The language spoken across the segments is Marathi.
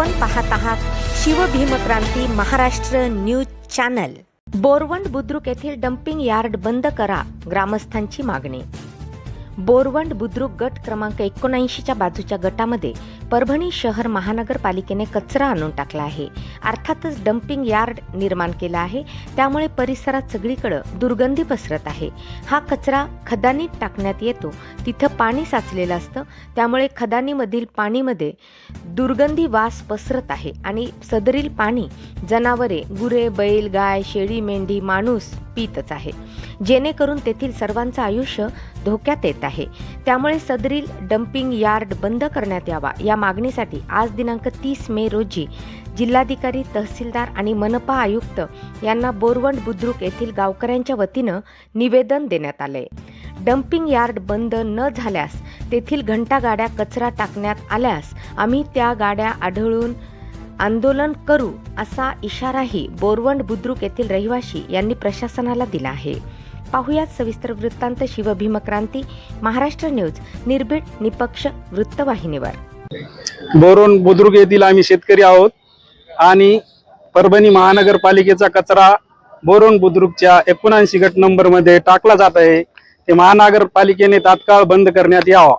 आपण पाहत आहात शिवभीमक्रांती महाराष्ट्र न्यूज चॅनल. बोरवंड बुद्रुक येथील डम्पिंग यार्ड बंद करा ग्रामस्थांची मागणी. बोरवंड बुद्रुक गट क्रमांक एकोणऐंशीच्या बाजूच्या गटामध्ये परभणी शहर महानगरपालिकेने कचरा आणून टाकला आहे. अर्थातच डम्पिंग यार्ड निर्माण केला आहे. त्यामुळे परिसरात सगळीकडे दुर्गंधी पसरत आहे. हा कचरा खदानीत टाकण्यात येतो. तिथं पाणी साचलेलं असतं. त्यामुळे खदानीमधील पाणीमध्ये दुर्गंधी वास पसरत आहे आणि सदरील पाणी जनावरे गुरे बैल गाय शेळी मेंढी माणूस पितच आहे. जेणेकरून तेथील सर्वांचं आयुष्य धोक्यात येत आहे. त्यामुळे सदरील डम्पिंग यार्ड बंद करण्यात यावा या मागणीसाठी आज दिनांक तीस मे रोजी जिल्हाधिकारी तहसीलदार आणि मनपा आयुक्त यांना बोरवंड बुद्रुक येथील गावकऱ्यांच्या वतीनं निवेदन देण्यात आले. डम्पिंग यार्ड बंद न झाल्यास तेथील घंटागाड्या कचरा टाकण्यात आल्यास आम्ही त्या गाड्या आढळून आंदोलन करू असा इशाराही बोरवंड बुद्रुक येथील रहिवाशी यांनी प्रशासनाला दिला आहे. पाहुयात सविस्तर वृत्तांत शिवभीमक्रांती महाराष्ट्र न्यूज निर्भीड निपक्ष वृत्तवाहिनीवर. बोरोन बुद्रुक येथील आम्ही शेतकरी आहोत आणि परभणी महानगरपालिकेचा कचरा बोरोन बुद्रुकच्या एकोणऐंशी गट नंबरमध्ये टाकला जात आहे. ते महानगरपालिकेने तात्काळ बंद करण्यात यावा.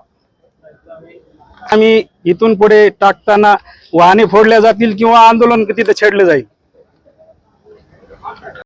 आम्ही इथून पुढे टाकताना वाहने फोडल्या जातील किंवा आंदोलन तिथे छेडले जाईल.